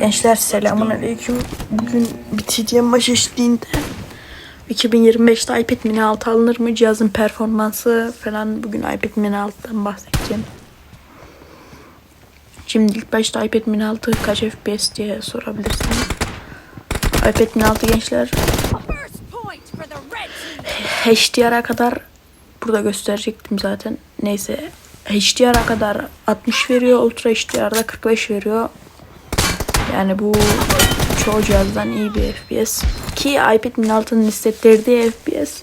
Gençler selamun aleyküm. Bugün biteceğim maç eşliğinde 2025'te iPad mini 6 alınır mı? Cihazın performansı falan bugün iPad mini 6'dan bahsedeceğim. Şimdi ilk başta iPad mini 6 kaç FPS diye sorabilirsiniz. iPad mini 6 gençler. HDR'a kadar burada gösterecektim zaten. Neyse HDR'a kadar 60 veriyor. Ultra HDR'da 45 veriyor. Yani bu çoğu cihazdan iyi bir FPS. Ki iPad mini 6'nın hissettirdiği FPS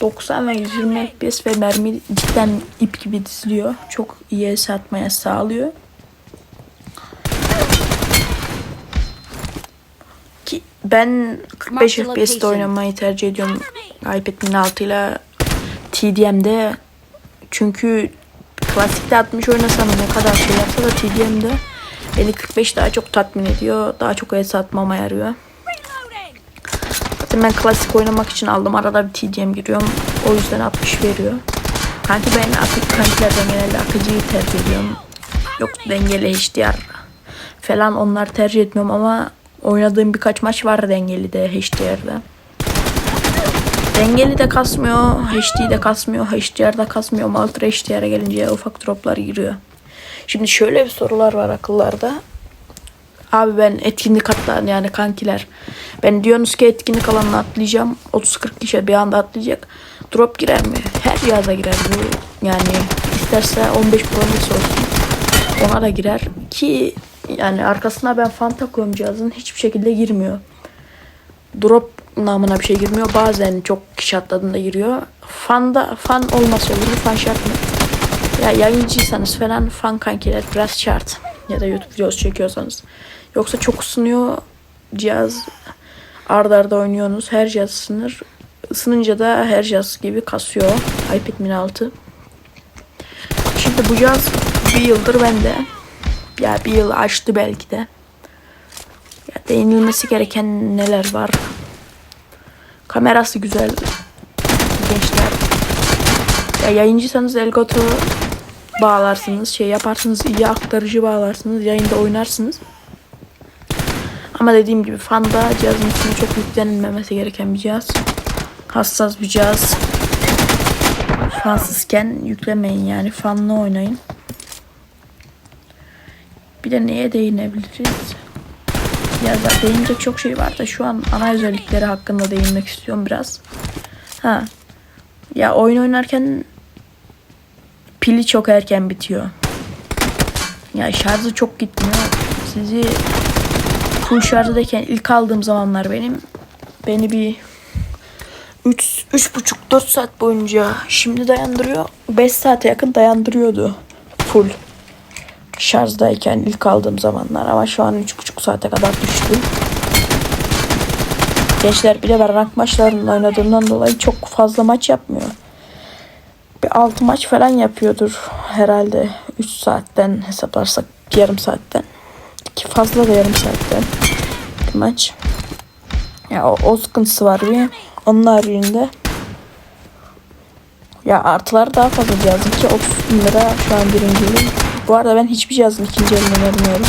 90 ve 120 FPS ve mermi cidden ip gibi diziliyor. Çok iyi es atmaya sağlıyor. Ki ben 45 Mark the FPS'te location. oynamayı tercih ediyorum iPad mini 6 ile TDM'de. Çünkü klasikte 60 oynasam ne kadar şey yapsa da TDM'de beni 45 daha çok tatmin ediyor. Daha çok el satmama yarıyor. Zaten ben klasik oynamak için aldım. Arada bir TDM giriyorum. O yüzden 60 veriyor. Kanki ben akı, kankilerden genelde akıcıyı tercih ediyorum. Yok dengeli HDR falan onlar tercih etmiyorum ama oynadığım birkaç maç var dengeli de HDR'de. Dengeli de kasmıyor, HD de kasmıyor, HDR de kasmıyor Ultra HDR'e gelince ufak droplar giriyor. Şimdi şöyle bir sorular var akıllarda. Abi ben etkinlik atlar yani kankiler. Ben diyorsunuz ki etkinlik alanına atlayacağım. 30-40 kişi bir anda atlayacak. Drop girer mi? Her cihaza girer bu. Yani isterse 15 Pro Max olsun. Ona da girer. Ki yani arkasına ben fan takıyorum cihazın. Hiçbir şekilde girmiyor. Drop namına bir şey girmiyor. Bazen çok kişi atladığında giriyor. Fan fan olmasa olur. Fan şart mı? Ya yayıncıysanız falan fan kankiler biraz şart. Ya da YouTube videosu çekiyorsanız. Yoksa çok ısınıyor cihaz. Arda arda oynuyorsunuz. Her cihaz ısınır. Isınınca da her cihaz gibi kasıyor. iPad mini 6. Şimdi bu cihaz bir yıldır bende. Ya bir yıl açtı belki de. Ya değinilmesi gereken neler var. Kamerası güzel. Gençler. Ya yayıncıysanız Elgato bağlarsınız, şey yaparsınız, iyi aktarıcı bağlarsınız, yayında oynarsınız. Ama dediğim gibi fanda cihazın üstüne çok yüklenilmemesi gereken bir cihaz. Hassas bir cihaz. Fansızken yüklemeyin yani fanlı oynayın. Bir de neye değinebiliriz? Ya da değinecek çok şey var da şu an ana özellikleri hakkında değinmek istiyorum biraz. Ha. Ya oyun oynarken pili çok erken bitiyor. Ya şarjı çok gitmiyor. Sizi full şarjdayken ilk aldığım zamanlar benim beni bir 3 buçuk 4 saat boyunca şimdi dayandırıyor. 5 saate yakın dayandırıyordu full şarjdayken ilk aldığım zamanlar ama şu an 3,5 saate kadar düştü. Gençler bir de ben rank maçlarında oynadığımdan dolayı çok fazla maç yapmıyor. Bir 6 maç falan yapıyordur herhalde 3 saatten hesaplarsak yarım saatten. Ki fazla da yarım saatten bir maç. Ya o, o sıkıntısı var bir. Onun haricinde ya artılar daha fazla cihazın ki 30 bin lira şu an birinciliği. Bu arada ben hiçbir cihazın ikinci elini önermiyorum.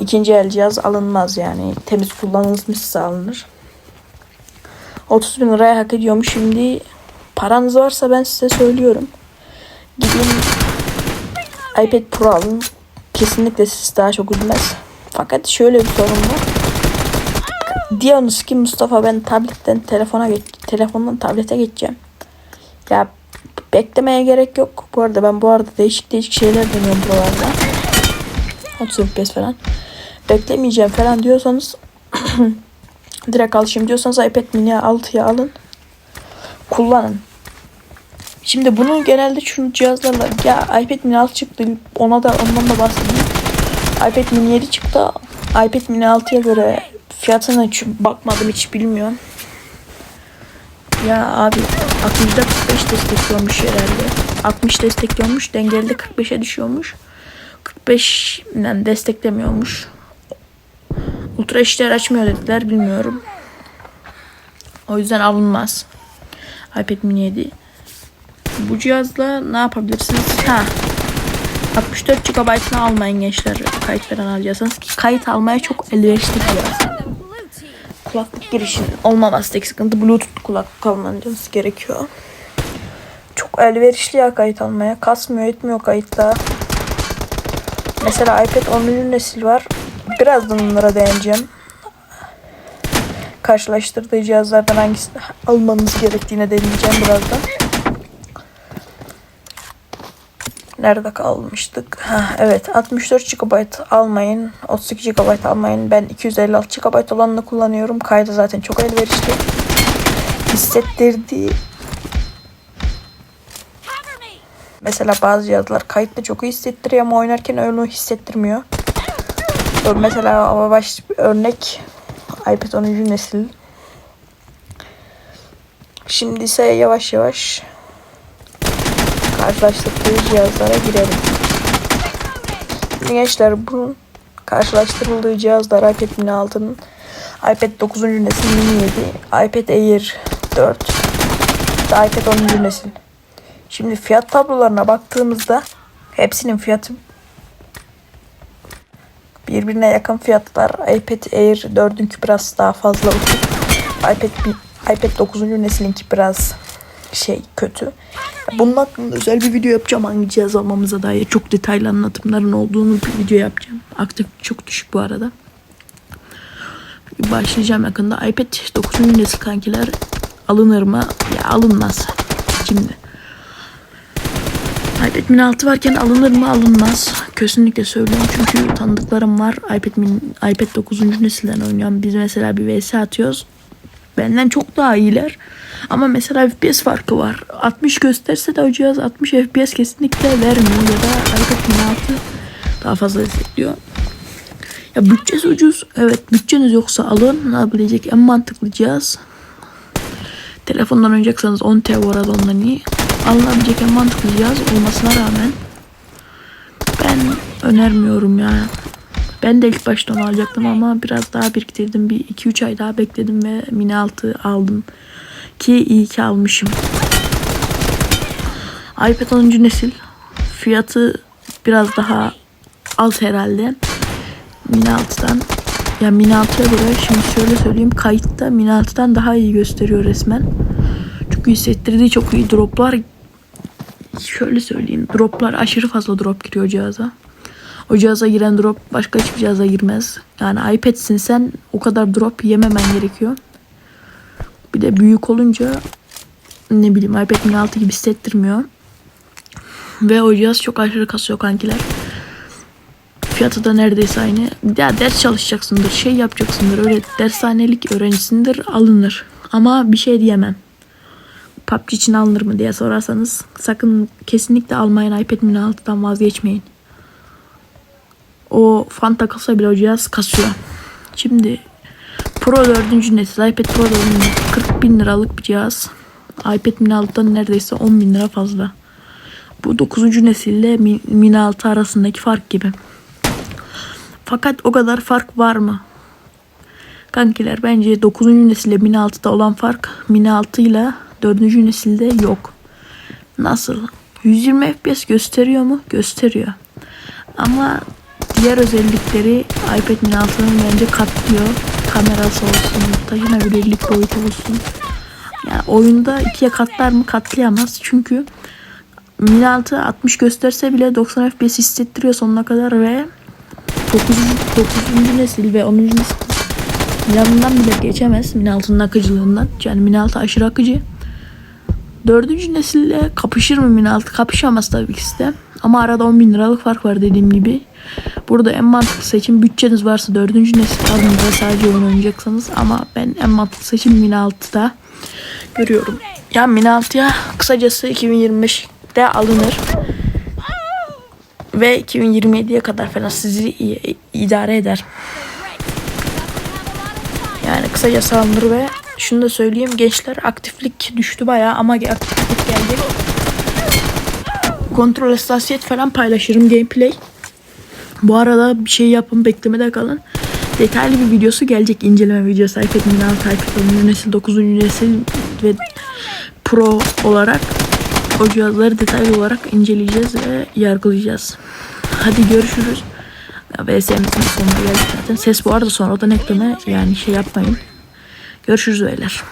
İkinci el cihaz alınmaz yani. Temiz kullanılmışsa alınır. 30 bin liraya hak ediyormuş. Şimdi paranız varsa ben size söylüyorum. Gidin iPad Pro alın. Kesinlikle sizi daha çok üzmez. Fakat şöyle bir sorun var. Diyorsunuz ki Mustafa ben tabletten telefona geç telefondan tablete geçeceğim. Ya beklemeye gerek yok. Bu arada ben bu arada değişik değişik şeyler deniyorum buralarda. 30 FPS falan. Beklemeyeceğim falan diyorsanız direkt alışayım diyorsanız iPad mini 6'ya alın. Kullanın. Şimdi bunu genelde şu cihazlarla ya iPad mini 6 çıktı ona da ondan da bahsedeyim. iPad mini 7 çıktı. iPad mini 6'ya göre fiyatına hiç bakmadım hiç bilmiyorum. Ya abi 60'da 45 destekliyormuş herhalde. 60 destekliyormuş. Dengeli de 45'e düşüyormuş. 45 yani desteklemiyormuş. Ultra işler açmıyor dediler bilmiyorum. O yüzden alınmaz. iPad mini 7. Bu cihazla ne yapabilirsiniz? Ha. 64 GB'ını almayın gençler kayıt falan alacaksanız ki kayıt almaya çok elverişli bir cihaz. Kulaklık girişinin olmaması tek sıkıntı. Bluetooth kulaklık almanız gerekiyor. Çok elverişli ya kayıt almaya. Kasmıyor etmiyor kayıtta. Mesela iPad 10. nesil var. Birazdan onlara değineceğim. Karşılaştırdığı cihazlardan hangisini almanız gerektiğine değineceğim birazdan. Nerede kalmıştık? Ha, evet 64 GB almayın. 32 GB almayın. Ben 256 GB olanını kullanıyorum. Kaydı zaten çok elverişli. Me. mesela bazı cihazlar kayıtta çok iyi hissettiriyor ama oynarken öyle hissettirmiyor. Mesela baş örnek iPad 10. nesil. Şimdi ise yavaş yavaş karşılaştırdığı cihazlara girelim. Gençler bunun karşılaştırıldığı cihazlar iPad mini 6'nın iPad 9. nesil mini 7, iPad Air 4, bir de iPad 10. nesil. Şimdi fiyat tablolarına baktığımızda hepsinin fiyatı birbirine yakın fiyatlar. iPad Air 4'ünkü biraz daha fazla ucuz. iPad iPad 9. nesilinki biraz şey kötü. Bunun hakkında özel bir video yapacağım hangi cihaz almamıza dair çok detaylı anlatımların olduğunu bir video yapacağım. Aktif çok düşük bu arada. Başlayacağım yakında. iPad 9. nesil kankiler alınır mı? Ya alınmaz. Şimdi. iPad mini 6 varken alınır mı alınmaz. Kesinlikle söylüyorum çünkü tanıdıklarım var. iPad mini, iPad 9. nesilden oynayan biz mesela bir vs atıyoruz. Benden çok daha iyiler. Ama mesela FPS farkı var. 60 gösterse de o cihaz 60 FPS kesinlikle vermiyor ya da mini 6 daha fazla destekliyor. Ya bütçesi ucuz. Evet bütçeniz yoksa alın. Alabilecek en mantıklı cihaz. Telefondan oynayacaksanız 10 T bu arada ondan iyi. Alınabilecek en mantıklı cihaz olmasına rağmen ben önermiyorum ya. Ben de ilk başta onu alacaktım ama biraz daha biriktirdim. Bir 2-3 ay daha bekledim ve Mini 6 aldım. Ki iyi ki almışım. iPad 10. nesil. Fiyatı biraz daha az herhalde. Mini 6'dan. Ya Mini 6'ya göre şimdi şöyle söyleyeyim. Kayıtta Mini 6'dan daha iyi gösteriyor resmen. Çünkü hissettirdiği çok iyi droplar. Şöyle söyleyeyim. Droplar aşırı fazla drop giriyor cihaza. O cihaza giren drop başka hiçbir cihaza girmez. Yani iPad'sin sen o kadar drop yememen gerekiyor. Bir de büyük olunca ne bileyim iPad mini 6 gibi hissettirmiyor. Ve o cihaz çok aşırı kasıyor kankiler. Fiyatı da neredeyse aynı. Ya ders çalışacaksındır, şey yapacaksındır. Öyle dershanelik öğrencisindir alınır. Ama bir şey diyemem. PUBG için alınır mı diye sorarsanız sakın kesinlikle almayın iPad mini 6'dan vazgeçmeyin. O fan takılsa bile o cihaz kasıyor. Şimdi Pro 4. nesil iPad Pro 4. nesil 40 bin liralık bir cihaz. iPad mini 6'dan neredeyse 10 bin lira fazla. Bu 9. nesille Mi- mini 6 arasındaki fark gibi. Fakat o kadar fark var mı? Kankiler bence 9. nesille Mini 6'da olan fark Mini 6 ile 4. nesilde yok. Nasıl? 120 FPS gösteriyor mu? Gösteriyor. Ama diğer özellikleri iPad Mini 6'nın bence katlıyor. Kamerası olsun, taşınabilirlik boyutu olsun. Yani oyunda ikiye katlar mı? Katlayamaz. Çünkü Mini 6 60 gösterse bile 90 FPS hissettiriyor sonuna kadar ve 9. 9. nesil ve 10. nesil yanından bile geçemez Mini 6'nın akıcılığından. Yani Mini 6 aşırı akıcı. 4. nesille kapışır mı Mini 6? Kapışamaz tabii ki de. Ama arada 10 bin liralık fark var dediğim gibi. Burada en mantıklı seçim bütçeniz varsa 4. nesil ve sadece oyun oynayacaksanız. Ama ben en mantıklı seçim Mini 6'da görüyorum. Ya Mini 6'ya kısacası 2025'te alınır ve 2027'ye kadar falan sizi idare eder. Yani kısacası alınır ve şunu da söyleyeyim gençler aktiflik düştü bayağı ama aktiflik geldi. Kontrol hassasiyet falan paylaşırım gameplay. Bu arada bir şey yapın beklemede kalın. Detaylı bir videosu gelecek inceleme videosu iPad mini 6, iPad 10. nesil, 9. nesil ve Pro olarak O cihazları detaylı olarak inceleyeceğiz ve yargılayacağız. Hadi görüşürüz. VSM'imizin sonuna geldik zaten. Ses bu arada sonradan ekleme yani şey yapmayın. Görüşürüz beyler.